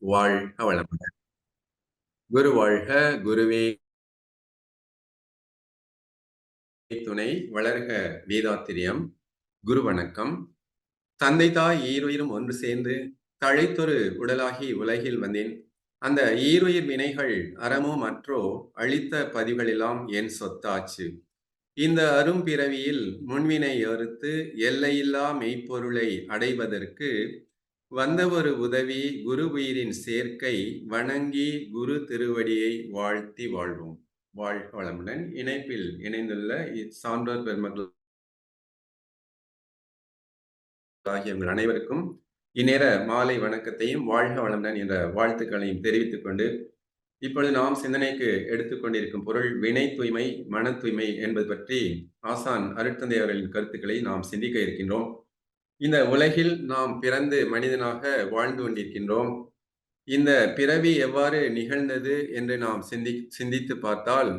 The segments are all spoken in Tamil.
வாழ்க வளமுடன். குரு வாழ்க குருவே. துணை வளர்க வேதாத்திரியம். குரு வணக்கம். தந்தை தாய் ஈருயிரும் ஒன்று சேர்ந்து தழைத்தொரு உடலாகி உலகில் வந்தேன். அந்த ஈருயிர் வினைகள் அறமோ மற்றோ அழித்த பதிவுகளெல்லாம் என் சொத்தாச்சு. இந்த அரும்பிறவியில் முன்வினை அறுத்து எல்லையில்லா மெய்ப்பொருளை அடைவதற்கு வந்த ஒரு உதவி குரு உயிரின் சேர்க்கை வணங்கி குரு திருவடியை வாழ்த்தி வாழ்வோம். வாழ்க வளமுடன் இணைப்பில் இணைந்துள்ள சான்றோர் பெருமக்கள் ஆகிய உங்கள் அனைவருக்கும் இந்நேர மாலை வணக்கத்தையும் வாழ்க வளமுடன் என்ற வாழ்த்துக்களையும் தெரிவித்துக் கொண்டு இப்பொழுது நாம் சிந்தனைக்கு எடுத்துக்கொண்டிருக்கும் பொருள் வினை தூய்மை மன தூய்மை என்பது பற்றி ஆசான் அருட்தந்தை அவர்களின் கருத்துக்களை நாம் சிந்திக்க இருக்கின்றோம். இந்த உலகில் நாம் பிறந்து மனிதனாக வாழ்ந்து கொண்டிருக்கின்றோம். இந்த பிறவி எவ்வாறு நிகழ்ந்தது என்று நாம் சிந்தி சிந்தித்து பார்த்தால்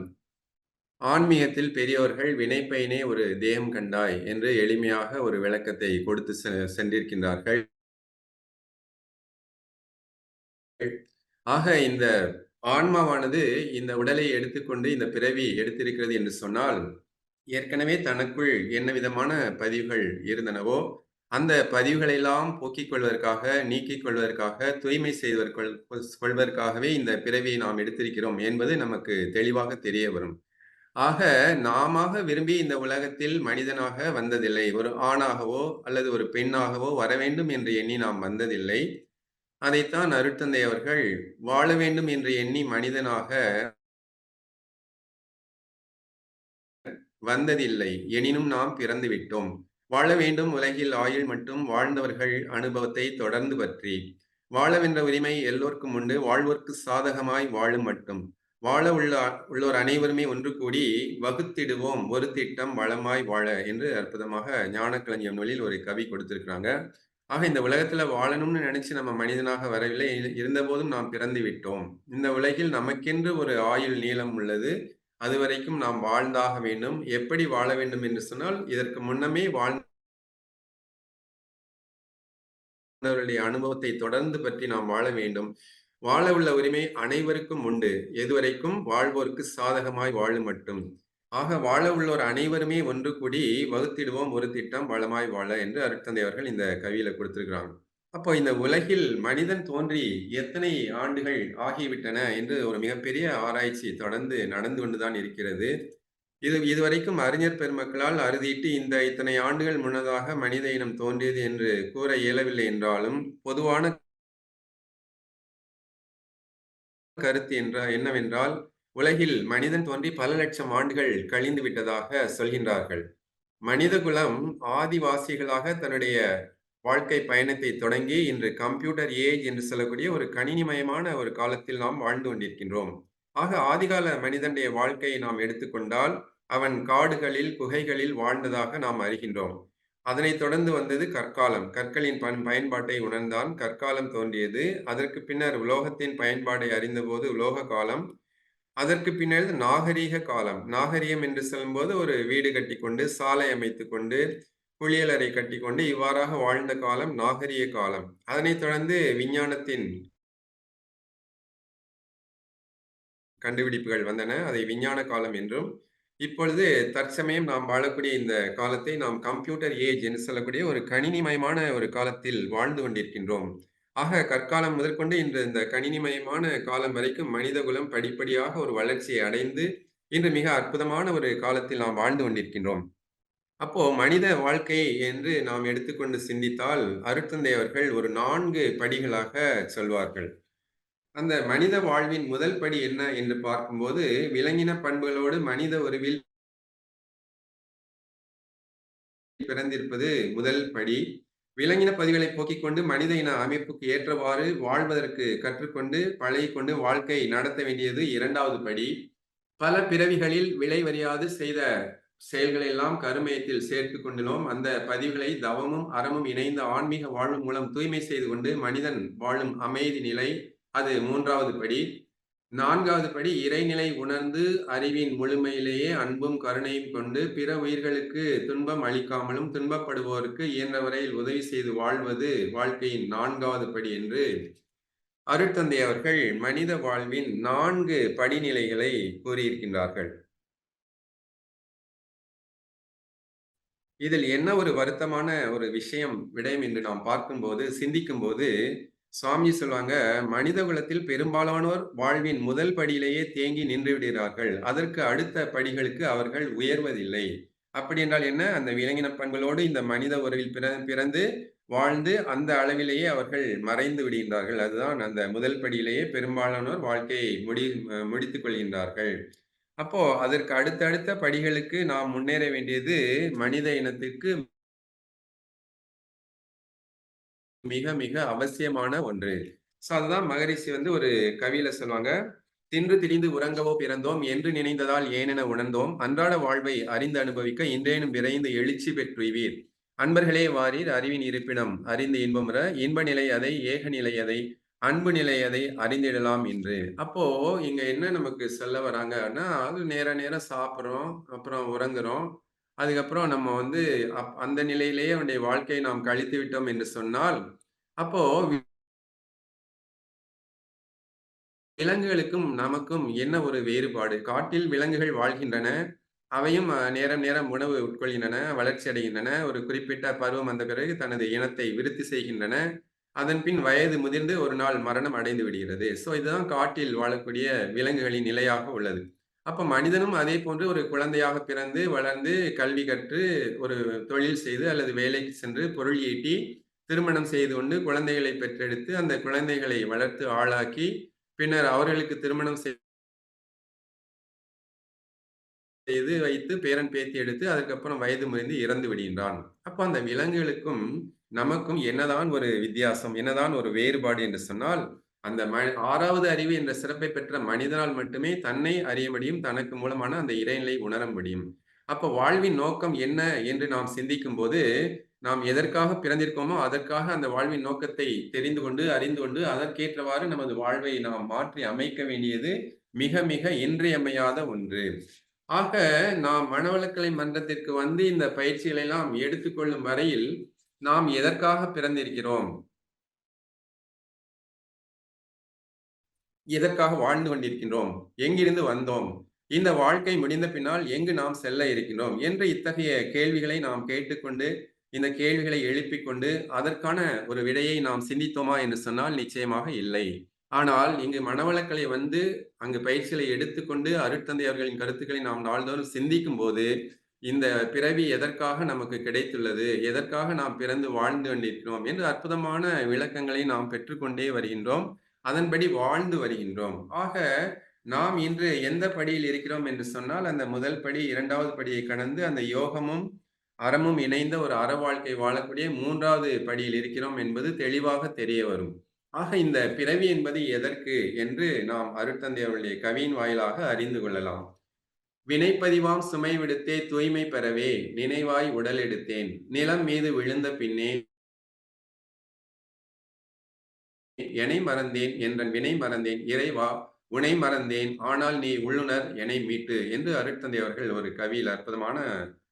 ஆன்மீகத்தில் பெரியோர்கள் வினைப்பயனே ஒரு தேகம் கண்டாய் என்று எளிமையாக ஒரு விளக்கத்தை கொடுத்து சென்றிருக்கின்றார்கள். ஆக இந்த ஆன்மாவானது இந்த உடலை எடுத்துக்கொண்டு இந்த பிறவி எடுத்திருக்கிறது என்று சொன்னால் ஏற்கனவே தனக்குள் என்ன விதமான பதிவுகள் இருந்தனவோ அந்த பதிவுகளையெல்லாம் போக்கிக் கொள்வதற்காக நீக்கிக் கொள்வதற்காக தூய்மை செய்வதற்கு கொள்வதற்காகவே இந்த பிறவியை நாம் எடுத்திருக்கிறோம் என்பது நமக்கு தெளிவாக தெரிய வரும். ஆக நாம விரும்பி இந்த உலகத்தில் மனிதனாக வந்ததில்லை. ஒரு ஆணாகவோ அல்லது ஒரு பெண்ணாகவோ வர வேண்டும் என்று எண்ணி நாம் வந்ததில்லை. அதைத்தான் அருட்தந்தை அவர்கள் வாழ வேண்டும் என்று எண்ணி மனிதனாக வந்ததில்லை. எனினும் நாம் பிறந்து விட்டோம். வாழ வேண்டும் உலகில் ஆயுள் மட்டும் வாழ்ந்தவர்கள் அனுபவத்தை தொடர்ந்து பற்றி. வாழவென்ற உரிமை எல்லோருக்கும் உண்டு வாழ்வோர்க்கு சாதகமாய் வாழும் மட்டும். வாழ உள்ள உள்ளோர் அனைவருமே ஒன்று கூடி வகுத்திடுவோம் ஒரு திட்டம் வளமாய் வாழ என்று அற்புதமாக ஞானக்கலைஞர் நூலில் ஒரு கவி கொடுத்திருக்கிறாங்க. ஆக இந்த உலகத்துல வாழணும்னு நினைச்சு நம்ம மனிதனாக வரவில்லை இருந்த போதும் நாம் பிறந்து விட்டோம். இந்த உலகில் நமக்கென்று ஒரு ஆயுள் நீளம் உள்ளது. அது வரைக்கும் நாம் வாழ்ந்தாக வேண்டும். எப்படி வாழ வேண்டும் என்று சொன்னால் இதற்கு முன்னமே வாழ்ந்தவர்களுடைய அனுபவத்தை தொடர்ந்து பற்றி நாம் வாழ வேண்டும். வாழ உள்ள உரிமை அனைவருக்கும் உண்டு. எதுவரைக்கும் வாழ்வோருக்கு சாதகமாய் வாழும் மட்டும். ஆக வாழ உள்ளோர் அனைவருமே ஒன்று கூடி வகுத்திடுவோம் ஒரு திட்டம் வளமாய் வாழ என்று அருட்தந்தை அவர்கள் இந்த கவியில கொடுத்திருக்கிறாங்க. அப்போ இந்த உலகில் மனிதன் தோன்றி எத்தனை ஆண்டுகள் ஆகிவிட்டன என்று ஒரு மிகப்பெரிய ஆராய்ச்சி தொடர்ந்து நடந்து கொண்டுதான் இருக்கிறது. இது இதுவரைக்கும் அறிஞர் பெருமக்களால் அறுதிட்டு இந்த இத்தனை ஆண்டுகள் முன்னதாக மனித இனம் தோன்றியது என்று கூற இயலவில்லை என்றாலும் பொதுவான கருத்து என்ற என்னவென்றால் உலகில் மனிதன் தோன்றி பல லட்சம் ஆண்டுகள் கழிந்து விட்டதாக சொல்கின்றார்கள் மனிதகுலம் ஆதிவாசிகளாக தன்னுடைய வாழ்க்கை பயணத்தை தொடங்கி இன்று கம்ப்யூட்டர் ஏஜ் என்று சொல்லக்கூடிய ஒரு கணினிமயமான ஒரு காலத்தில் நாம் வாழ்ந்து கொண்டிருக்கின்றோம். ஆக ஆதிகால மனிதனுடைய வாழ்க்கையை நாம் எடுத்துக்கொண்டால் அவன் காடுகளில் குகைகளில் வாழ்ந்ததாக நாம் அறிகின்றோம். அதனைத் தொடர்ந்து வந்தது கற்காலம். கற்களின் பன் பயன்பாட்டை உணர்ந்தான். கற்காலம் தோன்றியது. அதற்கு பின்னர் உலோகத்தின் பயன்பாடை அறிந்தபோது உலோக காலம். அதற்கு பின்னர் நாகரீக காலம். நாகரீகம் என்று சொல்லும்போது ஒரு வீடு கட்டி கொண்டு சாலை அமைத்து கொண்டு குளியலறை கட்டிக்கொண்டு இவ்வாறாக வாழ்ந்த காலம் நாகரிக காலம். அதனைத் தொடர்ந்து விஞ்ஞானத்தின் கண்டுபிடிப்புகள் வந்தன. அதை விஞ்ஞான காலம் என்றும் இப்பொழுது தற்சமயம் நாம் வாழக்கூடிய இந்த காலத்தை நாம் கம்ப்யூட்டர் ஏஜ் என்று சொல்லக்கூடிய ஒரு கணினிமயமான ஒரு காலத்தில் வாழ்ந்து கொண்டிருக்கின்றோம். ஆக கற்காலம் முதற்கொண்டு இன்று இந்த கணினிமயமான காலம் வரைக்கும் மனிதகுலம் படிப்படியாக ஒரு வளர்ச்சியை அடைந்து இன்று மிக அற்புதமான ஒரு காலத்தில் நாம் வாழ்ந்து கொண்டிருக்கின்றோம். அப்போ மனித வாழ்க்கை என்று நாம் எடுத்துக்கொண்டு சிந்தித்தால் அருட்தந்தை அவர்கள் ஒரு நான்கு படிகளாக சொல்வார்கள். அந்த மனித வாழ்வின் முதல் படி என்ன என்று பார்க்கும்போது விலங்கின பண்புகளோடு மனித உருவில் பிறந்திருப்பது முதல் படி. விலங்கின பதிவுகளை போக்கிக் கொண்டு மனித இன அமைப்புக்கு ஏற்றவாறு வாழ்வதற்கு கற்றுக்கொண்டு பழகிக்கொண்டு வாழ்க்கை நடத்த வேண்டியது இரண்டாவது படி. பல பிறவிகளில் விலை வரியாது செய்த செயல்களை எல்லாம் கருமயத்தில் சேர்த்து கொண்டினோம். அந்த பதிவுகளை தவமும் அறமும் இணைந்த ஆன்மீக வாழ்வு மூலம் தூய்மை செய்து கொண்டு மனிதன் வாழும் அமைதி நிலை அது மூன்றாவது படி. நான்காவது படி இறைநிலை உணர்ந்து அறிவின் முழுமையிலேயே அன்பும் கருணையும் கொண்டு பிற உயிர்களுக்கு துன்பம் அளிக்காமலும் துன்பப்படுவோருக்கு இயன்ற வரையில் உதவி செய்து வாழ்வது வாழ்க்கையின் நான்காவது படி என்று அருட்தந்தை அவர்கள் மனித வாழ்வின் நான்கு படிநிலைகளை கூறியிருக்கின்றார்கள். இதில் என்ன ஒரு வருத்தமான ஒரு விஷயம் விடயம் என்று நாம் பார்க்கும்போது சிந்திக்கும்போது சுவாமி சொல்லுவாங்க மனித குலத்தில் பெரும்பாலானோர் வாழ்வின் முதல் படியிலேயே தேங்கி நின்று விடுகிறார்கள். அதற்கு அடுத்த படிகளுக்கு அவர்கள் உயர்வதில்லை. அப்படி என்றால் என்ன? அந்த விலங்கின பண்களோடு இந்த மனித உறவில் பிறந்து வாழ்ந்து அந்த அளவிலேயே அவர்கள் மறைந்து விடுகின்றார்கள். அதுதான் அந்த முதல் படியிலேயே பெரும்பாலானோர் வாழ்க்கையை முடி முடித்துக் கொள்கின்றார்கள். அப்போ அதற்கு அடுத்தடுத்த படிகளுக்கு நாம் முன்னேற வேண்டியது மனித இனத்துக்கு மிக மிக அவசியமான ஒன்று. சோ அதுதான் மகரிஷி வந்து ஒரு கவியில சொல்லுவாங்க. தின்று திரிந்து உறங்கவோ பிறந்தோம் என்று நினைந்ததால் ஏனென உணர்ந்தோம். அன்றாட வாழ்வை அறிந்து அனுபவிக்க இன்றேனும் விரைந்து எழுச்சி பெற்றுவீர் அன்பர்களே வாரீர் அறிவின் இருப்பினம் அறிந்து இன்பமுற இன்ப நிலை அதை ஏக நிலை அதை அன்பு நிலையதை அறிந்திடலாம் என்று அப்போ இங்க என்ன நமக்கு சொல்ல வராங்கன்னா அது நேர நேரம் சாப்பிட்றோம் அப்புறம் உறங்குறோம். அதுக்கப்புறம் நம்ம வந்து அப் அந்த நிலையிலேயே அவனுடைய வாழ்க்கையை நாம் கழித்து விட்டோம் என்று சொன்னால் அப்போ விலங்குகளுக்கும் நமக்கும் என்ன ஒரு வேறுபாடு? காட்டில் விலங்குகள் வாழ்கின்றன அவையும் நேரம் நேரம் உணவு உட்கொள்கின்றன வளர்ச்சி அடைகின்றன ஒரு குறிப்பிட்ட பருவம் வந்த பிறகு தனது இனத்தை விருத்தி செய்கின்றன அதன் பின் வயது முதிர்ந்து ஒரு நாள் மரணம் அடைந்து விடுகிறது. ஸோ இதுதான் காட்டில் வாழக்கூடிய விலங்குகளின் நிலையாக உள்ளது. அப்ப மனிதனும் அதே போன்று ஒரு குழந்தையாக பிறந்து வளர்ந்து கல்வி கற்று ஒரு தொழில் செய்து அல்லது வேலைக்கு சென்று பொருள் ஈட்டி திருமணம் செய்து கொண்டு குழந்தைகளை பெற்றெடுத்து அந்த குழந்தைகளை வளர்த்து ஆளாக்கி பின்னர் அவர்களுக்கு திருமணம் செய்து செய்து வைத்து பேரன் பேத்தி எடுத்து அதுக்கப்புறம் வயது முறிந்து இறந்து விடுகின்றான். அப்போ அந்த விலங்குகளுக்கும் நமக்கும் என்னதான் ஒரு வித்தியாசம் என்னதான் ஒரு வேறுபாடு என்று சொன்னால் அந்த ம ஆறாவது அறிவு என்ற சிறப்பை பெற்ற மனிதனால் மட்டுமே தன்னை அறிய முடியும் தனக்கு மூலமான அந்த இறைநிலை உணர முடியும். அப்ப வாழ்வின் நோக்கம் என்ன என்று நாம் சிந்திக்கும் போது நாம் எதற்காக பிறந்திருக்கோமோ அதற்காக அந்த வாழ்வின் நோக்கத்தை தெரிந்து கொண்டு அறிந்து கொண்டு அதற்கேற்றவாறு நமது வாழ்வை நாம் மாற்றி அமைக்க வேண்டியது மிக மிக இன்றியமையாத ஒன்று. ஆக நாம் மனவளக்கலை மன்றத்திற்கு வந்து இந்த பயிற்சிகளை எல்லாம் எடுத்துக்கொள்ளும் வரையில் நாம் எதற்காக பிறந்திருக்கிறோம்? எதற்காக வாழ்ந்து கொண்டிருக்கின்றோம்? எங்கிருந்து வந்தோம்? இந்த வாழ்க்கை முடிந்த பின்னால் எங்கு நாம் செல்ல இருக்கின்றோம்? என்று இத்தகைய கேள்விகளை நாம் கேட்டுக்கொண்டு இந்த கேள்விகளை எழுப்பிக் கொண்டு அதற்கான ஒரு விடையை நாம் சிந்தித்தோமா என்று சொன்னால் நிச்சயமாக இல்லை. ஆனால் இங்கு மனவளக்கலை வந்து அங்கு பயிற்சிகளை எடுத்துக்கொண்டு அருட்தந்தை அவர்களின் கருத்துக்களை நாம் நாள்தோறும் சிந்திக்கும் போது இந்த பிறவி எதற்காக நமக்கு கிடைத்துள்ளது? எதற்காக நாம் பிறந்து வாழ்ந்து கொண்டிருக்கிறோம்? என்று அற்புதமான விளக்கங்களை நாம் பெற்றுக்கொண்டே வருகின்றோம். அதன்படி வாழ்ந்து வருகின்றோம். ஆக நாம் இன்று எந்த படியில் இருக்கிறோம் என்று சொன்னால் அந்த முதல் படி இரண்டாவது படியை கடந்து அந்த யோகமும் அறமும் இணைந்த ஒரு அற வாழ்க்கை வாழக்கூடிய மூன்றாவது படியில் இருக்கிறோம் என்பது தெளிவாக தெரிய வரும். ஆக இந்த பிறவி என்பது எதற்கு என்று நாம் அருட்தந்தை அவருடைய கவியின் வாயிலாக அறிந்து கொள்ளலாம். வினைப்பதிவாம் சுமை விடுத்தே தூய்மை பெறவே நினைவாய் உடல் எடுத்தேன் நிலம் மீது விழுந்த பின்னே எனை மறந்தேன் என்ற வினை மறந்தேன். இறைவா உனை மறந்தேன். ஆனால் நீ உள்ளுணர் என்னை மீட்டு என்று அருட்தந்தை அவர்கள் ஒரு கவியில் அற்புதமான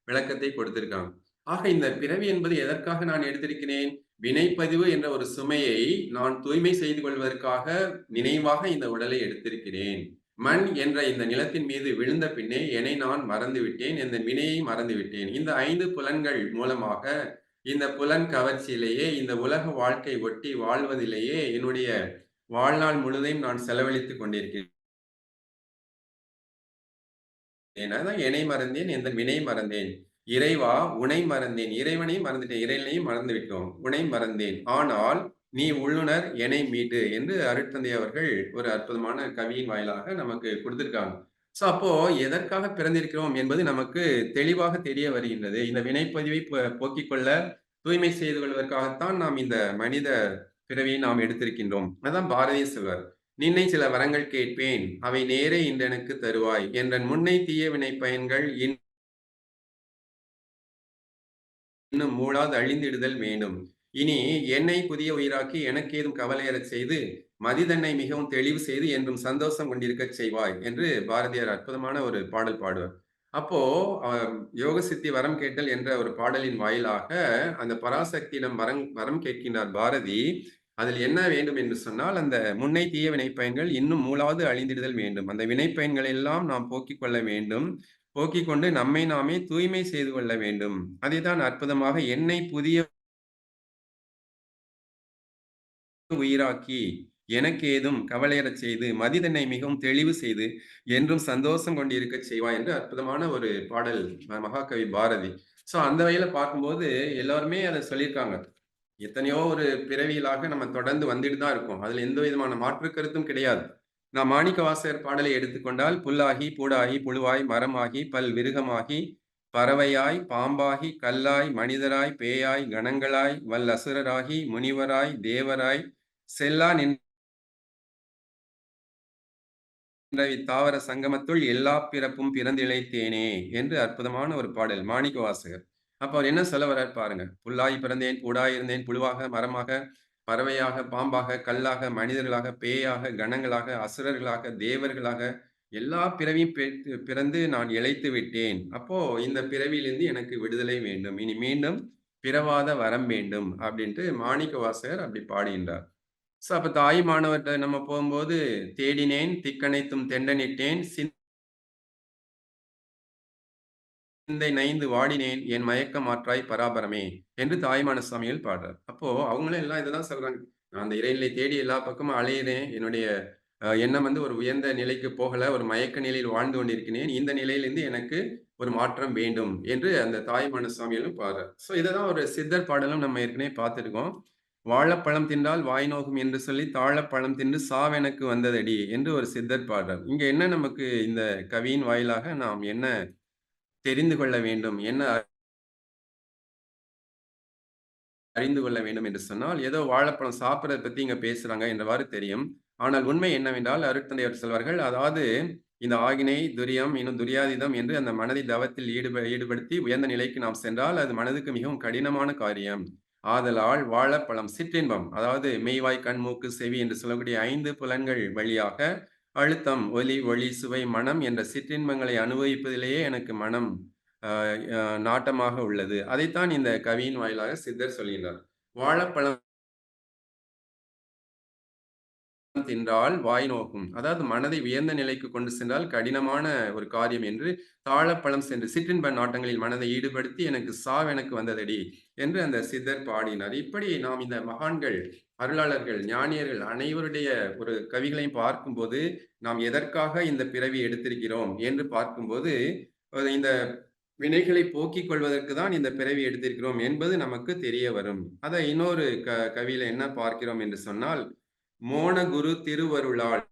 விளக்கத்தை கொடுத்திருக்காங்க. ஆக இந்த பிறவி என்பது எதற்காக நான் எடுத்திருக்கிறேன்? வினைப்பதிவு என்ற ஒரு சுமையை நான் தூய்மை செய்து கொள்வதற்காக நினைவாக இந்த உடலை எடுத்திருக்கிறேன். மண் என்ற இந்த நிலத்தின் மீது விழுந்த பின்னே என்னை நான் மறந்துவிட்டேன் இந்த வினையை மறந்து விட்டேன் இந்த ஐந்து புலன்கள் மூலமாக இந்த புலன் கவர்ச்சியிலேயே இந்த உலக வாழ்க்கை ஒட்டி வாழ்வதிலேயே என்னுடைய வாழ்நாள் முழுதையும் நான் செலவழித்துக் கொண்டிருக்கிறேன். அதான் என்னை மறந்தேன் எந்த வினை மறந்தேன். இறைவா உனை மறந்தேன். இறைவனையும் மறந்துட்டேன். இறைவனையும் மறந்து விட்டோம் உனை மறந்தேன். ஆனால் நீ உள்ளுணர் என்னை மீட்டு என்று அருட்தந்தை அவர்கள் ஒரு அற்புதமான கவியின் வாயிலாக நமக்கு கொடுத்திருக்காங்க. ஸோ அப்போ எதற்காக பிறந்திருக்கிறோம் என்பது நமக்கு தெளிவாக தெரிய வருகின்றது. இந்த வினைப்பதிவை போக்கிக் கொள்ள தூய்மை செய்து கொள்வதற்காகத்தான் நாம் இந்த மனித பிறவியை நாம் எடுத்திருக்கின்றோம். அதான் பாரதிய செல்வர் நின்னை சில வரங்கள் கேட்பேன் அவை நேரே இன்றெனக்கு தருவாய் என்ற முன்னை தீய வினை பயன்கள் இன்னும் மூடாது அழிந்திடுதல் வேண்டும். இனி என்னை புதிய உயிராக்கி எனக்கு ஏதும் கவலையறச் செய்து மதிதன்னை மிகவும் தெளிவு செய்து என்றும் சந்தோஷம் கொண்டிருக்க செய்வாய் என்று பாரதியார் அற்புதமான ஒரு பாடல் பாடுவார். அப்போ யோக சித்தி வரம் கேட்டல் என்ற ஒரு பாடலின் வாயிலாக அந்த பராசக்தியிடம் வரம் வரம் கேட்கின்றார் பாரதி. அதில் என்ன வேண்டும் என்று சொன்னால் அந்த முன்னை தீய வினைப்பயன்கள் இன்னும் மூலாவது அழிந்திடுதல் வேண்டும். அந்த வினைப்பயன்களை எல்லாம் நாம் போக்கிக் கொள்ள வேண்டும். போக்கிக் கொண்டு நம்மை நாமே தூய்மை செய்து கொள்ள வேண்டும். அதைதான் அற்புதமாக என்னை புதிய உயிராக்கி எனக்கு ஏதும் கவலையறச் செய்து மதிதனை மிகவும் தெளிவு செய்து என்றும் சந்தோஷம் கொண்டு இருக்க செய்வாய் என்று அற்புதமான ஒரு பாடல் மகாகவி பாரதி. ஸோ அந்த வகையில பார்க்கும்போது எல்லாருமே அதை சொல்லியிருக்காங்க. எத்தனையோ ஒரு பிறவியிலாக நம்ம தொடர்ந்து வந்துட்டு தான் இருக்கோம். அதுல எந்த விதமான மாற்று கருத்தும் கிடையாது. நான் மாணிக்க வாசகர் பாடலை எடுத்துக்கொண்டால் புல்லாகி பூடாகி புழுவாய் மரமாகி பல் விருகமாகி பறவையாய் பாம்பாகி கல்லாய் மனிதராய் பேயாய் கணங்களாய் வல்லசுரராகி முனிவராய் தேவராய் செல்லா நின் தாவர சங்கமத்துள் எல்லா பிறப்பும் பிறந்திழைத்தேனே என்று அற்புதமான ஒரு பாடல் மாணிக்க வாசகர். அப்ப அவர் என்ன சொல்ல வர்றார் பாருங்க. புல்லாய் பிறந்தேன் கூடாய் இருந்தேன் புழுவாக மரமாக பறவையாக பாம்பாக கல்லாக மனிதர்களாக பேயாக கணங்களாக அசுரர்களாக தேவர்களாக எல்லா பிறவியும் பிறந்து நான் இழைத்து விட்டேன். அப்போ இந்த பிறவியிலிருந்து எனக்கு விடுதலை வேண்டும். இனி மீண்டும் பிறவாத வரம் வேண்டும் அப்படின்ட்டு மாணிக்க வாசகர் அப்படி பாடுகின்றார். ஸோ அப்ப தாய் மாணவர்கிட்ட நம்ம போகும்போது தேடினேன் திக்கணைத்தும் தெண்டனிட்டேன் சிந்தை நைந்து வாடினேன் என் மயக்க மாற்றாய் பராபரமே என்று தாய்மான சுவாமிகள் பாடுறார். அப்போ அவங்களும் எல்லாம் இதுதான் சொல்றாங்க. நான் அந்த இறைநிலை தேடி எல்லா பக்கமும் அலையிறேன். என்னுடைய எண்ணம் வந்து ஒரு உயர்ந்த நிலைக்கு போகல ஒரு மயக்க நிலையில் வாழ்ந்து கொண்டிருக்கிறேன். இந்த நிலையிலிருந்து எனக்கு ஒரு மாற்றம் வேண்டும் என்று அந்த தாய்மான சுவாமிகளும் பாடுறார். ஸோ இதைதான் ஒரு சித்தர் பாடலும் நம்ம ஏற்கனவே பார்த்துருக்கோம். வாழைப்பழம் தின்றால் வாய் நோகும் என்று சொல்லி தாழப்பழம் தின்று சாவெனக்கு வந்ததடி என்று ஒரு சித்தர் பாடுறார். இங்க என்ன நமக்கு இந்த கவியின் வாயிலாக நாம் என்ன தெரிந்து கொள்ள வேண்டும்? என்ன அறிந்து கொள்ள வேண்டும் என்று சொன்னால் ஏதோ வாழைப்பழம் சாப்பிட்றதை பத்தி இங்க பேசுறாங்க என்றவாறு தெரியும். ஆனால் உண்மை என்னவென்றால் அருட்தந்தையர் செல்வார்கள் அதாவது இந்த ஆகினை துரியம் இன்னும் துரியாதிதம் என்று அந்த மனதை தவத்தில் ஈடுப ஈடுபடுத்தி உயர்ந்த நிலைக்கு நாம் சென்றால் அது மனதுக்கு மிகவும் கடினமான காரியம். ஆதலால் வாழப்பழம் சிற்றின்பம் அதாவது மெய்வாய் கண் மூக்கு செவி என்று சொல்லக்கூடிய ஐந்து புலன்கள் வழியாக அழுத்தம் ஒலி ஒளி சுவை மனம் என்ற சிற்றின்பங்களை அனுபவிப்பதிலேயே எனக்கு மனம் நாட்டமாக உள்ளது. அதைத்தான் இந்த கவியின் வாயிலாக சித்தர் சொல்கின்றார். வாழைப்பழம் தின்றால் வாய் நோக்கும். அதாவது மனதை உயர்ந்த நிலைக்கு கொண்டு சென்றால் கடினமான ஒரு காரியம் என்று தாழப்பழம் சென்று சிற்றின்பன் நாட்டங்களில் மனதை ஈடுபடுத்தி எனக்கு சாவ் எனக்கு வந்ததடி என்று அந்த சித்தர் பாடினார். இப்படி நாம் இந்த மகான்கள் அருளாளர்கள் ஞானியர்கள் அனைவருடைய ஒரு கவிகளையும் பார்க்கும்போது நாம் எதற்காக இந்த பிறவி எடுத்திருக்கிறோம் என்று பார்க்கும்போது இந்த வினைகளை போக்கிக் கொள்வதற்கு தான் இந்த பிறவி எடுத்திருக்கிறோம் என்பது நமக்கு தெரிய வரும். அதை இன்னொரு க கவியில என்ன பார்க்கிறோம் என்று சொன்னால் மோனகுரு திருவருளால்.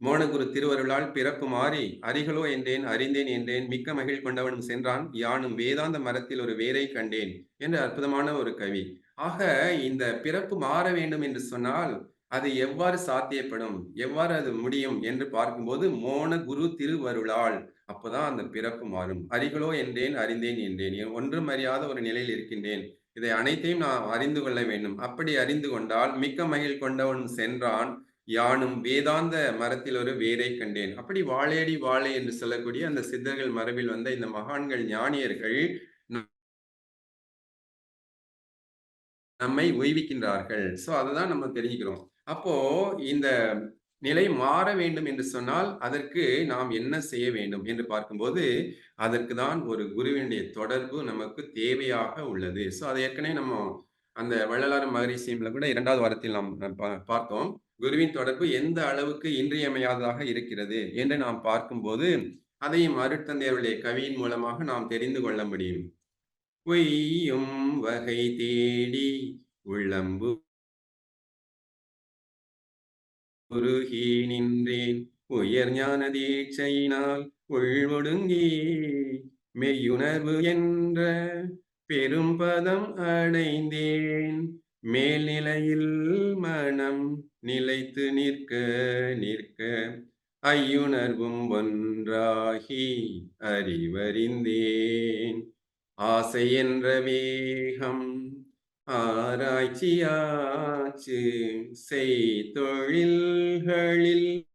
மோனகுரு திருவருளால் பிறப்பு மாறி அரிகளோ என்றேன் அறிந்தேன் என்றேன் மிக்க மகிழ் கொண்டவனும் சென்றான் யானும் வேதாந்த மரத்தில் ஒரு வேரை கண்டேன் என்று அற்புதமான ஒரு கவி. ஆக இந்த பிறப்பு மாற வேண்டும் என்று சொன்னால் அது எவ்வாறு சாத்தியப்படும் எவ்வாறு அது முடியும் என்று பார்க்கும்போது மோன குரு திருவருளால் அப்போதான் அந்த பிறப்பு மாறும். அரிகளோ என்றேன் அறிந்தேன் என்றேன் ஒன்றும் அறியாத ஒரு நிலையில் இருக்கின்றேன் இதை அனைத்தையும் நான் அறிந்து கொள்ள வேண்டும். அப்படி அறிந்து கொண்டால் மிக்க மகிழ் கொண்டவன் சென்றான். யானும் வேதாந்த மரத்தில் ஒரு வேரை கண்டேன். அப்படி வாழையடி வாழை என்று சொல்லக்கூடிய அந்த சித்தர்கள் மரபில் வந்த இந்த மகான்கள் ஞானியர்கள் நம்மை உய்விக்கின்றார்கள் சோ அதுதான் நம்ம தெரிஞ்சுக்கிறோம். அப்போ இந்த நிலை மாற வேண்டும் என்று சொன்னால் அதற்கு நாம் என்ன செய்ய வேண்டும் என்று பார்க்கும்போது அதற்கு தான் ஒரு குருவினுடைய தொடர்பு நமக்கு தேவையாக உள்ளது. ஸோ அதை ஏற்கனவே நம்ம அந்த வள்ளலாறு மகரிசியம்ல கூட இரண்டாவது வாரத்தில் நாம் பார்த்தோம். குருவின் தொடர்பு எந்த அளவுக்கு இன்றியமையாததாக இருக்கிறது என்று நாம் பார்க்கும்போது அதையும் அருட்தந்தையருடைய கவியின் மூலமாக நாம் தெரிந்து கொள்ள முடியும். பொய்யும் வகை தேடி உள்ளம்பு உருகி நின்றேன். உயர் ஞான தீட்சையினால் உள்வொடுங்கி மெய்யுணர்வு என்ற பெரும் பதம் அடைந்தேன். மேல்நிலையில் மனம் நிலைத்து நிற்க நிற்க ஐயுணர்வும் ஒன்றாகி அறிவறிந்தேன். ஆசை என்ற வேகம் ஆராய்ச்சியாச்சு. செய்தொழில்களில்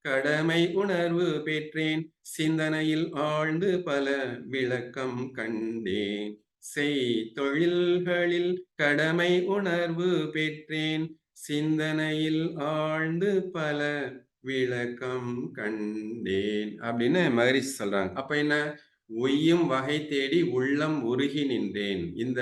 கடமை உணர்வு பெற்றேன். சிந்தனையில் ஆழ்ந்து பல விளக்கம் கண்டேன். செய் தொழில்களில் கடமை உணர்வு பெற்றேன். சிந்தனையில் ஆழ்ந்து பல விளக்கம் கண்டேன். அப்படின்னு மகரிஷி சொல்றாங்க. அப்ப என்ன? உய்யும் வகை தேடி உள்ளம் உருகி நின்றேன். இந்த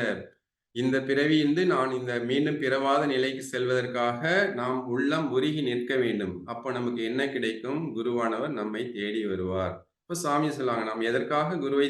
இந்த பிறவியின்றி நான் இந்த மீண்டும் பிறவாத நிலைக்கு செல்வதற்காக நாம் உள்ளம் உருகி நிற்க வேண்டும். அப்போ நமக்கு என்ன கிடைக்கும்? குருவானவர் நம்மை தேடி வருவார். இப்போ சாமி சொல்லுவாங்க நாம் எதற்காக குருவை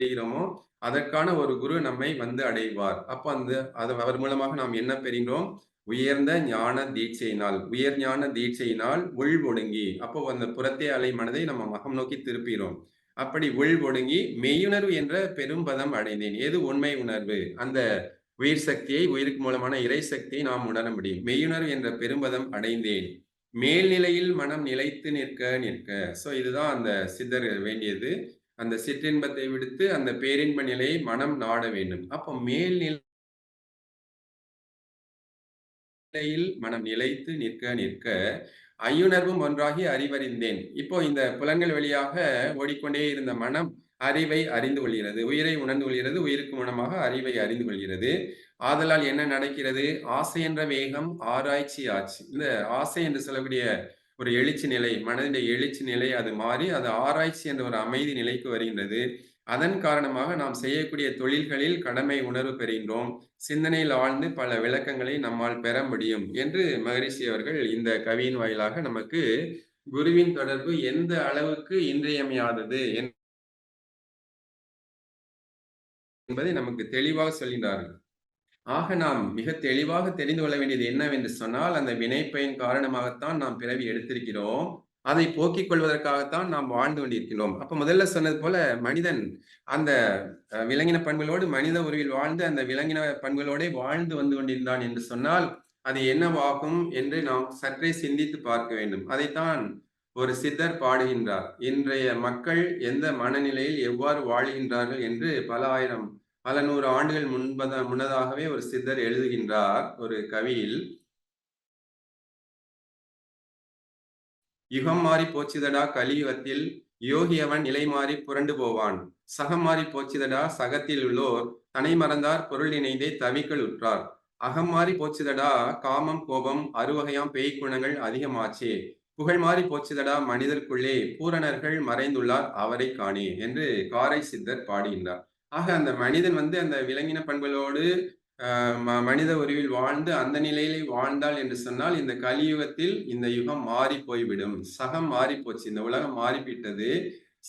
தேடிகிறோமோ அதற்கான ஒரு குரு நம்மை வந்து அடைவார். அப்ப அந்த அது அவர் மூலமாக நாம் என்ன பெறுகிறோம் உயர்ந்த ஞான தீட்சையினால் உயர் ஞான தீட்சையினால் உள் ஒடுங்கி அப்போ அந்த புறத்தே அலை மனதை நம்ம மகம் நோக்கி திருப்பிடும் அப்படி உள் ஒடுங்கி மெய்யுணர்வு என்ற பெரும் பதம் அடைந்தேன். எது உண்மை உணர்வு? அந்த உயிர் சக்தியை உயிருக்கு மூலமான இறை சக்தியை நாம் உணர முடியும். மெய்யுணர்வு என்ற பெரும்பதம் அடைந்தேன். மேல்நிலையில் மனம் நிலைத்து நிற்க நிற்க. சோ இதுதான் அந்த சித்தர் வேண்டியது. அந்த சிற்றின்பத்தை விடுத்து அந்த பேரின்ப நிலையை மனம் நாட வேண்டும். அப்போ மேல்நிலை நிலையில் மனம் நிலைத்து நிற்க நிற்க ஐயுணர்வும் ஒன்றாகி அறிவறிந்தேன். இப்போ இந்த புலன்கள் வழியாக ஓடிக்கொண்டே இருந்த மனம் அறிவை அறிந்து கொள்கிறது. உயிரை உணர்ந்து கொள்கிறது. உயிருக்கு மூலமாக அறிவை அறிந்து கொள்கிறது. ஆதலால் என்ன நடக்கிறது? ஆசை என்ற வேகம் ஆராய்ச்சி ஆச்சு. இந்த ஆசை என்று சொல்லக்கூடிய ஒரு எழுச்சி நிலை மனதின் எழுச்சி நிலை அது மாறி அது ஆராய்ச்சி என்ற ஒரு அமைதி நிலைக்கு வருகின்றது. அதன் காரணமாக நாம் செய்யக்கூடிய தொழில்களில் கடமை உணர்வு பெறுகின்றோம். சிந்தனையில் ஆழ்ந்து பல விளக்கங்களை நம்மால் பெற முடியும் என்று மகரிஷி அவர்கள் இந்த கவியின் வாயிலாக நமக்கு குருவின் தொடர்பு எந்த அளவுக்கு இன்றியமையாதது என்பதை நமக்கு தெளிவாக சொல்கின்றார்கள். ஆக நாம் மிக தெளிவாக தெரிந்து கொள்ள வேண்டியது என்னவென்று சொன்னால் அந்த வினைப்பையின் காரணமாகத்தான் நாம் பிறவி எடுத்திருக்கிறோம். அதை போக்கிக் கொள்வதற்காகத்தான் நாம் வாழ்ந்து கொண்டிருக்கிறோம் அப்ப முதல்ல சொன்னது போல மனிதன் அந்த விலங்கின பண்புகளோடு மனித உருவில் வாழ்ந்து அந்த விலங்கின பண்புகளோட வாழ்ந்து வந்து கொண்டிருந்தான் என்று சொன்னால் அது என்னவாகும் என்று நாம் சற்றே சிந்தித்து பார்க்க வேண்டும். அதைத்தான் ஒரு சித்தர் பாடுகின்றார். இன்றைய மக்கள் எந்த மனநிலையில் எவ்வாறு வாழ்கின்றார்கள் என்று பல ஆயிரம் பல நூறு ஆண்டுகள் முன்பத முன்னதாகவே ஒரு சித்தர் எழுதுகின்றார் ஒரு கவியில். யுகம் மாறி போச்சுதடா கலியுகத்தில் யோகியவன் நிலை மாறி புரண்டு போவான். சகம் மாறி போச்சுதடா சகத்தில் உள்ளோர் தனை மறந்தார் பொருள் இணைந்தே தவிக்கள் உற்றார். அகம் மாறி போச்சுதடா காமம் கோபம் அறுவகையாம் பேய் குணங்கள் அதிகமாச்சே. புகழ் மாறி போச்சுதடா மனிதர்க்குள்ளே பூரணர்கள் மறைந்துள்ளார் அவரை காணே என்று காரை சித்தர் பாடுகின்றார் ஆக அந்த மனிதன் வந்து அந்த விலங்கின பண்புகளோடு மனித உருவில் வாழ்ந்து அந்த நிலையிலே வாழ்ந்தாள் என்று சொன்னால் இந்த கலியுகத்தில் இந்த யுகம் மாறி போய்விடும் சகம் மாறி போச்சு இந்த உலகம் மாறிவிட்டது.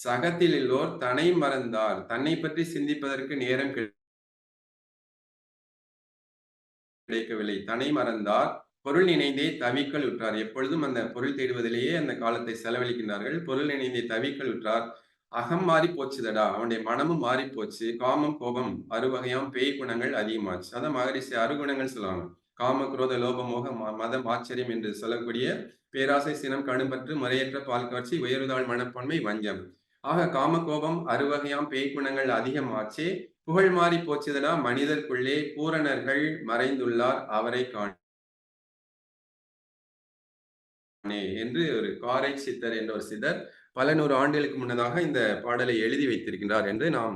சகத்தில் எல்லோர் தன்னை மறந்தார். தன்னை பற்றி சிந்திப்பதற்கு நேரம் கிடைக்கவில்லை. தன்னை மறந்தார். பொருள் நினைந்தே தவிக்கல் உற்றார். எப்பொழுதும் அந்த பொருள் தேடுவதிலேயே அந்த காலத்தை செலவழிக்கின்றார்கள். பொருள் நினைந்தே தவிக்கல் உற்றார். அகம் மாறி போச்சுதடா அவனுடைய மனமும் மாறி போச்சு காமம் கோபம் அறுவகையாம் பேய் குணங்கள் அதிகமாச்சு. அதான் மகரிஷி அருகுணங்கள் சொல்லுவாங்க. காம குரோத லோப மோக மதம் ஆச்சரியம் என்று சொல்லக்கூடிய பேராசை சினம் கடும்பற்று முறையற்ற பால் கவர்ச்சி உயர்வுதாள் மனப்பான்மை வஞ்சம். ஆக காம கோபம் அறுவகையாம் பேய் குணங்கள் அதிகமாச்சே. புகழ் மாறி போச்சுதடா மனிதர்க்குள்ளே. பூரணர்கள் மறைந்துள்ளார் அவரை காண என்று ஒரு காரை சித்தர் என்ற ஒரு சித்தர் பல நூறு ஆண்டுகளுக்கு முன்னதாக இந்த பாடலை எழுதி வைத்திருக்கின்றார் என்று நாம்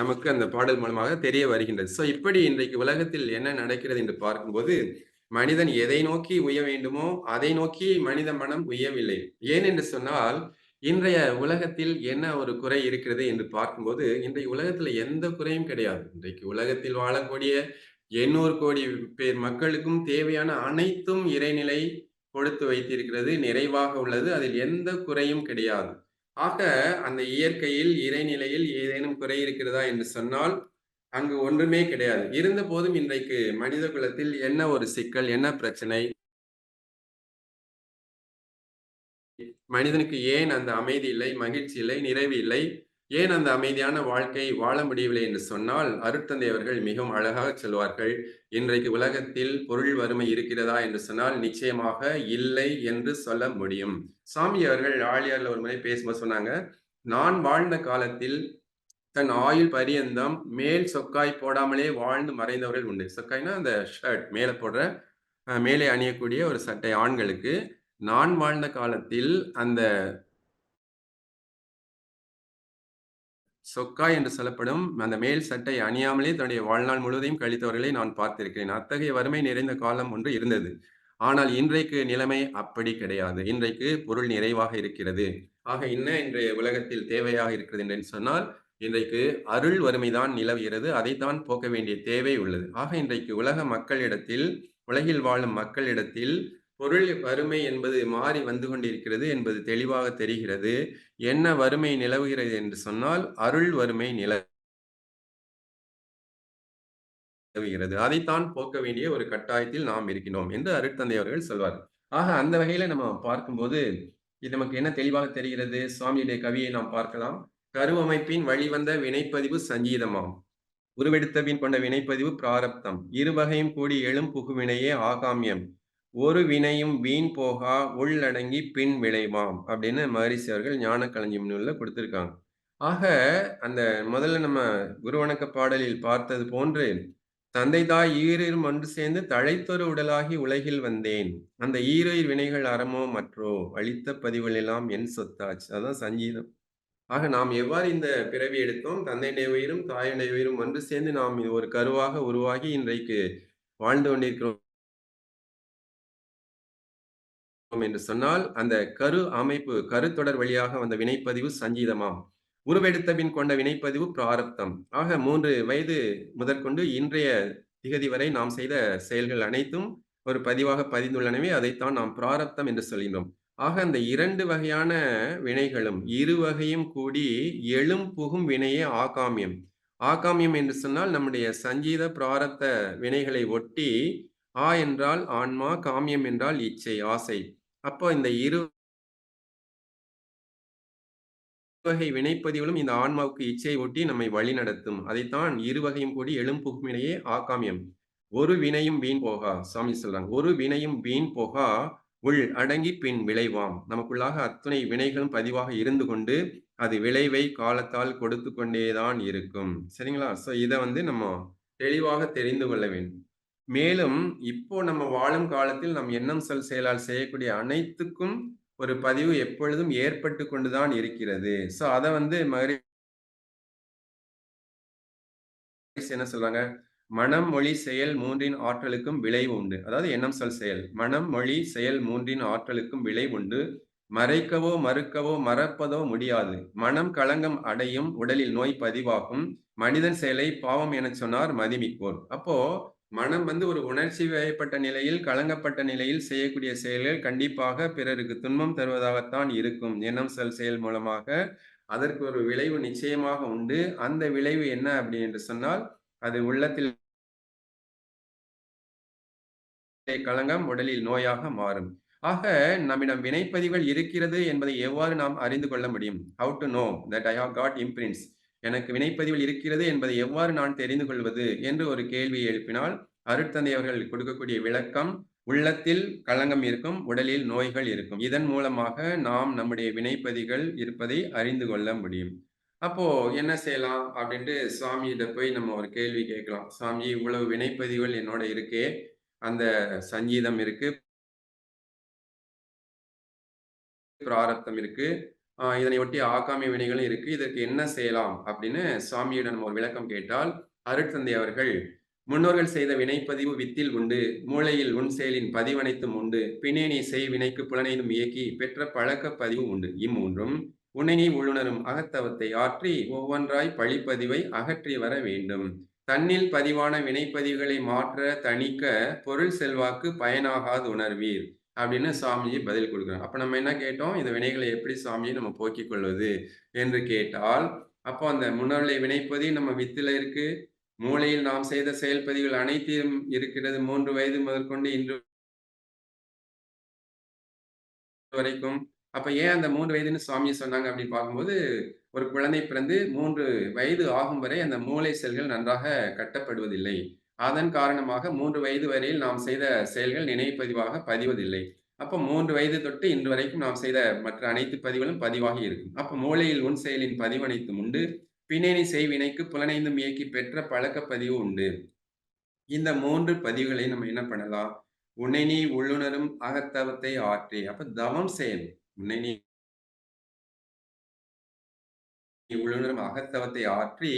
நமக்கு அந்த பாடல் மூலமாக தெரிய வருகின்றது. ஸோ இப்படி இன்றைக்கு உலகத்தில் என்ன நடக்கிறது என்று பார்க்கும்போது மனிதன் எதை நோக்கி உய வேண்டுமோ அதை நோக்கி மனித மனம் உயவில்லை. ஏன் என்று சொன்னால் இன்றைய உலகத்தில் என்ன ஒரு குறை இருக்கிறது என்று பார்க்கும்போது இன்றைய உலகத்துல எந்த குறையும் கிடையாது. இன்றைக்கு உலகத்தில் வாழக்கூடிய எண்ணூறு கோடி பேர் மக்களுக்கும் தேவையான அனைத்தும் இறைநிலை கொடுத்து வைத்திருக்கிறது நிறைவாக உள்ளது. அதில் எந்த குறையும் கிடையாது. ஆக அந்த இயற்கையில் இறைநிலையில் ஏதேனும் குறை இருக்கிறதா என்று சொன்னால் அங்கு ஒன்றுமே கிடையாது. இருந்த போதும் இன்றைக்கு மனித குலத்தில் என்ன ஒரு சிக்கல் என்ன பிரச்சனை? மனிதனுக்கு ஏன் அந்த அமைதி இல்லை மகிழ்ச்சி இல்லை நிறைவு இல்லை? ஏன் அந்த அமைதியான வாழ்க்கை வாழ முடியவில்லை என்று சொன்னால் அருட்தந்தை அவர்கள் மிகவும் அழகாக சொல்வார்கள் இன்றைக்கு உலகத்தில் பொருள் வறுமை இருக்கிறதா? என்று சொன்னால் நிச்சயமாக இல்லை என்று சொல்ல முடியும். சாமி அவர்கள் ஆழியார்ல ஒரு முறை பேசும்போது சொன்னாங்க நான் வாழ்ந்த காலத்தில் தன் ஆயுள் பரியந்தம் மேல் சொக்காய் போடாமலே வாழ்ந்து மறைந்தவர்கள் உண்டு. சொக்காய்னா அந்த ஷர்ட் மேலே போடுற மேலே அணியக்கூடிய ஒரு சட்டை ஆண்களுக்கு. நான் வாழ்ந்த காலத்தில் அந்த சொக்கா என்று சொல்லப்படும் அந்த மேல் சட்டை அணியாமலே தன்னுடைய வாழ்நாள் முழுவதையும் கழித்தவர்களை நான் பார்த்திருக்கிறேன். அத்தகைய வறுமை நிறைந்த காலம் ஒன்று இருந்தது. ஆனால் இன்றைக்கு நிலைமை அப்படி கிடையாது. இன்றைக்கு பொருள் நிறைவாக இருக்கிறது. ஆக என்ன இன்றைய உலகத்தில் தேவையாக இருக்கிறது என்று சொன்னால், இன்றைக்கு அருள் வறுமைதான் நிலவுகிறது. அதைத்தான் போக்க வேண்டிய தேவை உள்ளது. ஆக இன்றைக்கு உலக மக்களிடத்தில், உலகில் வாழும் மக்களிடத்தில் பொருள் வறுமை என்பது மாறி வந்து கொண்டிருக்கிறது என்பது தெளிவாக தெரிகிறது. என்ன வறுமை நிலவுகிறது என்று சொன்னால், அருள் வறுமை நிலவுகிறது. அதைத்தான் போக்க வேண்டிய ஒரு கட்டாயத்தில் நாம் இருக்கிறோம் என்று அருட்தந்தை அவர்கள் சொல்வார். ஆக அந்த வகையில நம்ம பார்க்கும்போது, இது நமக்கு என்ன தெளிவாக தெரிகிறது? சுவாமியுடைய கவியை நாம் பார்க்கலாம். கருவமைப்பின் வழிவந்த வினைப்பதிவு சங்கீதமாம். உருவெடுத்த பின் கொண்ட வினைப்பதிவு பிராரப்தம். இருவகையும் கூடி எழும் புகுவினையே ஆகாமியம். ஒரு வினையும் வீண் போகா உள்ளடங்கி பின் விளைவாம் அப்படின்னு மகரிஷி அவர்கள் ஞான களஞ்சியம் நூல்ல கொடுத்துருக்காங்க ஆக அந்த முதல்ல நம்ம குருவணக்க பாடலில் பார்த்தது போன்று தந்தை தாய் ஈரிரும் ஒன்று சேர்ந்து தழைத்தொரு உடலாகி உலகில் வந்தேன். அந்த ஈரோயிர் வினைகள் அறமோ மற்றோ அழித்த பதிவுகளெல்லாம் என் சொத்தாச்சு. அதான் சங்கீதம். ஆக நாம் எவ்வாறு இந்த பிறவி எடுத்தோம் தந்தையுடைய உயிரும் தாயுடைய உயிரும் ஒன்று சேர்ந்து நாம் ஒரு கருவாக உருவாகி இன்றைக்கு வாழ்ந்து கொண்டிருக்கிறோம் என்று சொன்னால் அந்த கரு அமைப்பு கருத்தொடர் வழியாக வந்த வினைப்பதிவு சஞ்சீதமாம். உருவெடுத்த பின் கொண்ட வினைப்பதிவு பிராரப்தம். ஆக மூன்று வயது முதற்கொண்டு இன்றைய திகதி வரை நாம் செய்த செயல்கள் அனைத்தும் ஒரு பதிவாக பதிந்துள்ளனவே அதைத்தான் நாம் பிராரப்தம் என்று சொல்கின்றோம். ஆக அந்த இரண்டு வகையான வினைகளும் இரு வகையும் கூடி எழும் புகும் வினையே ஆகாமியம். ஆகாமியம் என்று சொன்னால் நம்முடைய சஞ்சீத பிராரத்த வினைகளை ஒட்டி ஆ என்றால் ஆன்மா காமியம் என்றால் இச்சை ஆசை. அப்போ இந்த இரு வகை வினைப்பதிவுகளும் இந்த ஆன்மாவுக்கு இச்சை ஒட்டி நம்மை வழி நடத்தும். அதைத்தான் இரு வகையும் கூடி எழும்புகுமினையே ஆகாமியம். ஒரு வினையும் வீண் போகா சாமி சொல்றாங்க. ஒரு வினையும் வீண் போகா உள் அடங்கி பின் விளைவாம். நமக்குள்ளாக அத்துணை வினைகளும் பதிவாக இருந்து கொண்டு அது விளைவை காலத்தால் கொடுத்து கொண்டேதான் இருக்கும். சரிங்களா? சோ இதை வந்து நம்ம தெளிவாக தெரிந்து கொள்ள வேண்டும். மேலும் இப்போ நம்ம வாழும் காலத்தில் நம் எண்ணம் சொல் செயலால் செய்யக்கூடிய அனைத்துக்கும் ஒரு பதிவு எப்பொழுதும் ஏற்பட்டு கொண்டுதான் இருக்கிறது. சோ அதை வந்து மகரி என்ன சொல்றாங்க? மனம் மொழி செயல் மூன்றின் ஆற்றலுக்கும் விளைவு உண்டு. அதாவது எண்ணம் சொல் செயல். மனம் மொழி செயல் மூன்றின் ஆற்றலுக்கும் விளைவு உண்டு. மறைக்கவோ மறுக்கவோ மறப்பதோ முடியாது. மனம் களங்கம் அடையும் உடலில் நோய் பதிவாகும். மனிதன் செயலை பாவம் என சொன்னார் மதிமிக்கோர். அப்போ மனம் வந்து ஒரு உணர்ச்சி வகைப்பட்ட நிலையில் கலங்கப்பட்ட நிலையில் செய்யக்கூடிய செயல்கள் கண்டிப்பாக பிறருக்கு துன்பம் தருவதாகத்தான் இருக்கும். எண்ணம் செல் செயல் மூலமாக அதற்கு ஒரு விளைவு நிச்சயமாக உண்டு. அந்த விளைவு என்ன அப்படி என்று சொன்னால் அது உள்ளத்தில் கலங்கம் உடலில் நோயாக மாறும். ஆக நம்மிடம் வினைப்பதிவுகள் இருக்கிறது என்பதை எவ்வாறு நாம் அறிந்து கொள்ள முடியும்? How to know that I have got imprints எனக்கு வினைப்பதிவில் இருக்கிறது என்பதை எவ்வாறு நான் தெரிந்து கொள்வது என்று ஒரு கேள்வி எழுப்பினால் அருட்தந்தை அவர்கள் கொடுக்கக்கூடிய விளக்கம் உள்ளத்தில் களங்கம் இருக்கும் உடலில் நோய்கள் இருக்கும். இதன் மூலமாக நாம் நம்முடைய வினைப்பதிகள் இருப்பதை அறிந்து கொள்ள முடியும். அப்போ என்ன செய்யலாம் அப்படின்ட்டு சுவாமியிட போய் நம்ம ஒரு கேள்வி கேட்கலாம். சுவாமி இவ்வளவு வினைப்பதிவுகள் என்னோட இருக்கே. அந்த சங்கீதம் இருக்கு பிராரப்தம் இருக்கு இதனை ஒட்டி ஆகாமி வினைகளும் இருக்கு. இதற்கு என்ன செய்யலாம்? அப்படின்னு சுவாமியிடம் ஒரு விளக்கம் கேட்டால் அருட்தந்தை அவர்கள் முன்னோர்கள் செய்த வினைப்பதிவு வித்தில் உண்டு மூளையில் உன் செயலின் பதிவனைத்தும் உண்டு பின்னேனி செய் வினைக்கு புலனையும் இயக்கி பெற்ற பழக்க பதிவு உண்டு. இம்மூன்றும் உணனி உள்ளுணரும் அகத்தவத்தை ஆற்றி ஒவ்வொன்றாய் பழிப்பதிவை அகற்றி வர வேண்டும். தன்னில் பதிவான வினைப்பதிவுகளை மாற்ற தணிக்க பொருள் செல்வாக்கு பயனாகாது உணர்வீர். அப்படின்னு சுவாமிஜி பதில் கொடுக்குறோம் அப்போ நம்ம என்ன கேட்டோம்? இந்த வினைகளை எப்படி சுவாமியை நம்ம போக்கிக் கொள்வது என்று கேட்டால் அப்போ அந்த முன்னோர்களை வினைப்பதி நம்ம வித்துல இருக்கு மூளையில் நாம் செய்த செயல்பதிகள் அனைத்தையும் இருக்கிறது மூன்று வயது முதற்கொண்டு இன்று வரைக்கும். அப்ப ஏன் அந்த மூன்று வயதுன்னு சுவாமி சொன்னாங்க அப்படின்னு பார்க்கும்போது ஒரு குழந்தை பிறந்து மூன்று வயது ஆகும் வரை அந்த மூளை செல்கள் நன்றாக கட்டப்படுவதில்லை. அதன் காரணமாக மூன்று வயது வரையில் நாம் செய்த செயல்கள் நினைப்பதிவாக பதிவதில்லை. அப்போ மூன்று வயது தொட்டு இன்று வரைக்கும் நாம் செய்த மற்ற அனைத்து பதிவுகளும் பதிவாகி இருக்கும். அப்போ மூளையில் உன் செயலின் பதிவனைத்தும் உண்டு. பின்னணி செய்வினைக்கு புலனைந்தும் இயக்கி பெற்ற பழக்க பதிவு உண்டு. இந்த மூன்று பதிவுகளை நம்ம என்ன பண்ணலாம்? உன்னை நீ உள்ளுணரும் அகத்தவத்தை ஆற்றி. அப்ப தவம் செய்யணும் உன்னை நீ உள்ளுணரும் அகத்தவத்தை ஆற்றி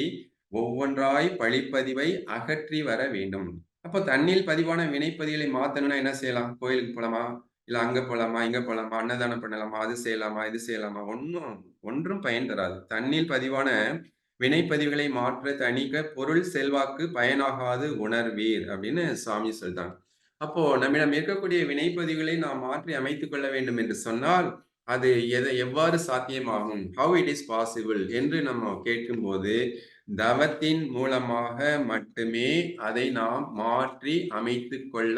ஒவ்வொன்றாய் பழிப்பதிவை அகற்றி வர வேண்டும். அப்போ தண்ணில் பதிவான வினைப்பதிகளை மாத்தணும்னா என்ன செய்யலாம்? கோயிலுக்கு போலாமா? இல்ல அங்க போலாமா? இங்க போலாமா? அன்னதானம் பண்ணலாமா? அது செய்யலாமா? இது செய்யலாமா? ஒன்றும் ஒன்றும் பயன் தராது. தண்ணில் பதிவான வினைப்பதிவுகளை மாற்ற தணிக்க பொருள் செல்வாக்கு பயனாகாது உணர்வீர் அப்படின்னு சுவாமி சொல்றாங்க. அப்போ நம்மிடம் இருக்கக்கூடிய வினைப்பதிவுகளை நாம் மாற்றி அமைத்துக் கொள்ள வேண்டும் என்று சொன்னால் அது எதை எவ்வாறு சாத்தியமாகும்? ஹவு இட் இஸ் பாசிபிள் என்று நம்ம கேட்கும்போது தவத்தின் மூலமாக மட்டுமே அதை நாம் மாற்றி அமைத்துக் கொள்ள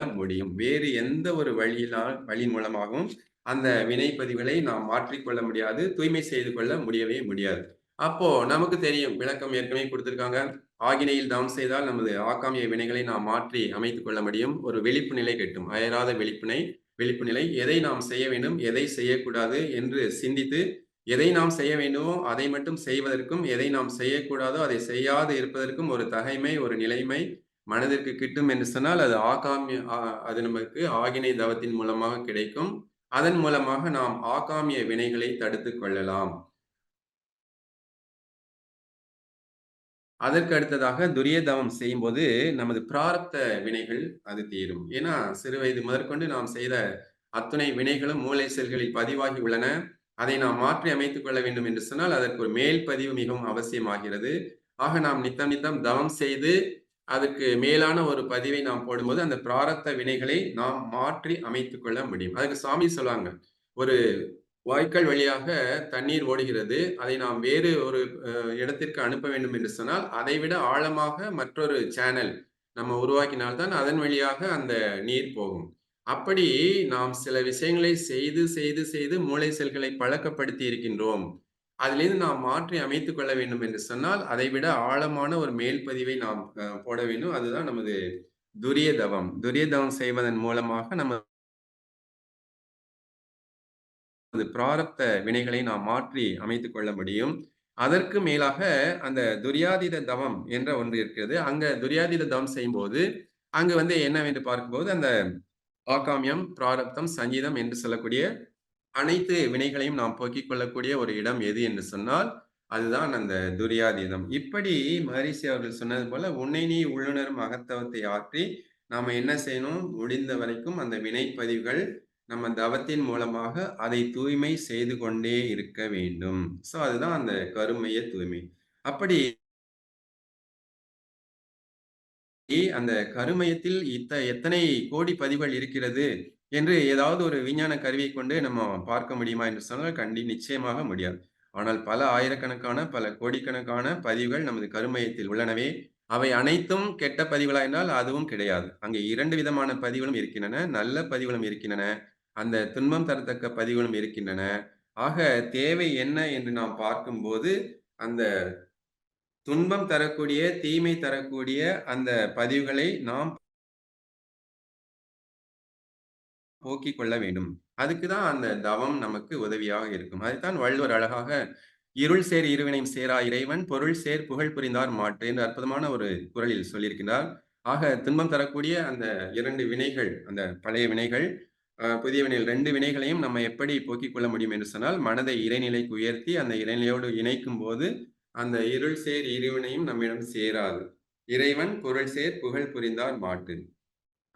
முடியும். வேறு எந்த ஒரு வழியினால் வழி மூலமாகவும் அந்த வினைப்பதிவுகளை நாம் மாற்றிக்கொள்ள முடியாது தூய்மை செய்து கொள்ள முடியவே முடியாது. அப்போ நமக்கு தெரியும் விளக்கம் ஏற்கனவே கொடுத்திருக்காங்க. ஆகினையில் தவம் செய்தால் நமது ஆக்காமிய வினைகளை நாம் மாற்றி அமைத்துக் கொள்ள முடியும். ஒரு விழிப்பு நிலை கட்டும். அயராத வெளிப்பினை விழிப்பு நிலை எதை நாம் செய்ய வேண்டும் எதை செய்யக்கூடாது என்று சிந்தித்து எதை நாம் செய்ய வேண்டுமோ அதை மட்டும் செய்வதற்கும் எதை நாம் செய்யக்கூடாதோ அதை செய்யாது இருப்பதற்கும் ஒரு தகைமை ஒரு நிலைமை மனதிற்கு கிட்டும் என்று சொன்னால் அது ஆகாமிய அது நமக்கு ஆகினை தவத்தின் மூலமாக கிடைக்கும். அதன் மூலமாக நாம் ஆகாமிய வினைகளை தடுத்து கொள்ளலாம். அதற்கு அடுத்ததாக துரிய தவம் செய்யும்போது நமது பிராரப்த வினைகள் அது தீரும். ஏன்னா சிறு வயது முதற்கொண்டு நாம் செய்த அத்துணை வினைகளும் மூளை செல்களில் பதிவாகி உள்ளன. அதை நாம் மாற்றி அமைத்துக் கொள்ள வேண்டும் என்று சொன்னால் அதற்கு ஒரு மேல் பதிவு மிகவும் அவசியமாகிறது. ஆக நாம் நித்தம் நித்தம் தவம் செய்து அதுக்கு மேலான ஒரு பதிவை நாம் போடும்போது அந்த பிராரத்த வினைகளை நாம் மாற்றி அமைத்துக் கொள்ள முடியும். அதுக்கு சாமி சொல்லுவாங்க ஒரு வாய்க்கால் வழியாக தண்ணீர் ஓடுகிறது அதை நாம் வேறு ஒரு இடத்திற்கு அனுப்ப வேண்டும் என்று சொன்னால் அதை விட ஆழமாக மற்றொரு சேனல் நம்ம உருவாக்கினால்தான் அதன் வழியாக அந்த நீர் போகும். அப்படி நாம் சில விஷயங்களை செய்து செய்து செய்து மூளை செல்களை பழக்கப்படுத்தி இருக்கின்றோம். அதிலிருந்து நாம் மாற்றி அமைத்துக் கொள்ள வேண்டும் என்று சொன்னால் அதை விட ஆழமான ஒரு மேல் பதிவை நாம் போட வேண்டும். அதுதான் நமது துரிய தவம் துரிய தவம் செய்வதன் மூலமாக நம்ம பிராரப்த வினைகளை நாம் மாற்றி அமைத்துக் கொள்ள முடியும். அதற்கு மேலாக அந்த துரியாதீத தவம் என்ற ஒன்று இருக்கிறது. அங்க துரியாதீத தவம் செய்யும் போது அங்கு வந்து என்னவென்று பார்க்கும்போது அந்த ஆகாமியம் பிராரப்தம் சங்கீதம் என்று சொல்லக்கூடிய அனைத்து வினைகளையும் நாம் போக்கிக் கொள்ளக்கூடிய ஒரு இடம் எது என்று சொன்னால் அதுதான் அந்த துரியாதீதம். இப்படி மகரிஷி அவர்கள் சொன்னது போல உன்னை நீ உள்ளுணரும் அகத்தவத்தை ஆற்றி நாம என்ன செய்யணும்? முடிந்த வரைக்கும் அந்த வினைப்பதிவுகள் நம்ம தவத்தின் மூலமாக அதை தூய்மை செய்து கொண்டே இருக்க வேண்டும். சோ அதுதான் அந்த கருமைய தூய்மை. அப்படி அந்த கருமையத்தில் இத்த எத்தனை கோடி பதிவுகள் இருக்கிறது என்று ஏதாவது ஒரு விஞ்ஞான கருவியை கொண்டு நம்ம பார்க்க முடியுமா என்று சொன்னால் கண்டி நிச்சயமாக முடியாது. ஆனால் பல ஆயிரக்கணக்கான பல கோடிக்கணக்கான பதிவுகள் நமது கருமையத்தில் உள்ளனவே. அவை அனைத்தும் கெட்ட பதிவுகளா என்றால் அதுவும் கிடையாது. அங்கே இரண்டு விதமான பதிவுகளும் இருக்கின்றன. நல்ல பதிவுகளும் இருக்கின்றன. அந்த துன்பம் தரத்தக்க பதிவுகளும் இருக்கின்றன. ஆக தேவை என்ன என்று நாம் பார்க்கும்போது அந்த துன்பம் தரக்கூடிய தீமை தரக்கூடிய அந்த பதிவுகளை நாம் போக்கிக் கொள்ள வேண்டும். அதுக்கு தான் அந்த தவம் நமக்கு உதவியாக இருக்கும். அதுதான் வள்ளுவர் அழகாக இருள் சேர் இருவினையும் சேரா இறைவன் பொருள் சேர் புகழ் புரிந்தார் மாட்டு என்று அற்புதமான ஒரு குரலில் சொல்லியிருக்கிறார் ஆக துன்பம் தரக்கூடிய அந்த இரண்டு வினைகள் அந்த பழைய வினைகள் புதிய வினைகள் ரெண்டு வினைகளையும் நம்ம எப்படி போக்கிக் கொள்ள முடியும் என்று சொன்னால் மனதை இறைநிலைக்கு உயர்த்தி அந்த இறைநிலையோடு இணைக்கும் போது அந்த இருள் சேர் இருவினையும் நம்மிடம் சேராது. இறைவன் பொருள் சேர் புகழ் புரிந்தார் மாட்டு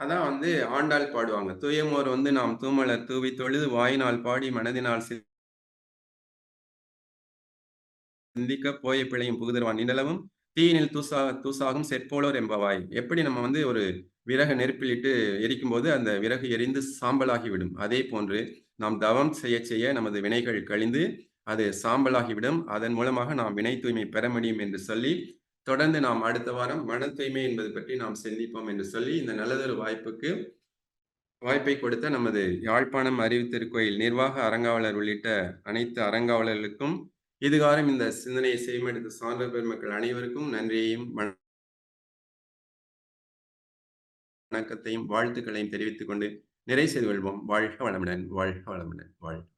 அதான் வந்து ஆண்டாள் பாடுவாங்க. தூயமோர் வந்து நாம் தூமலர் தூவி தொழுது வாயினால் பாடி மனதினால் சிந்திக்க போய பிழையும் புகுதருவான். நிலவும் தீயினில் தூசா தூசாகும் செற்போலோர் என்பவாய். எப்படி நம்ம வந்து ஒரு விறகு நெருப்பிலிட்டு எரிக்கும் போது அந்த விறகு எரிந்து சாம்பலாகிவிடும். அதே போன்று நாம் தவம் செய்ய செய்ய நமது வினைகள் கழிந்து அது சாம்பலாகிவிடும். அதன் மூலமாக நாம் வினை தூய்மை பெற முடியும் என்று சொல்லி தொடர்ந்து நாம் அடுத்த வாரம் மன தூய்மை என்பது பற்றி நாம் சிந்திப்போம் என்று சொல்லி இந்த நல்லதொரு வாய்ப்புக்கு வாய்ப்பை கொடுத்த நமது யாழ்ப்பாணம் அறிவு திருக்கோயில் நிர்வாக அரங்காவலர் உள்ளிட்ட அனைத்து அரங்காவலர்களுக்கும் இதுகாரம் இந்த சிந்தனையை செய்மெடுத்த சான்ற பெருமக்கள் அனைவருக்கும் நன்றியையும் வணக்கத்தையும் வாழ்த்துக்களையும் தெரிவித்துக் கொண்டு நிறை செய்து கொள்வோம். வாழ்க வளமுடன் வாழ்க வளமுடன் வாழ்க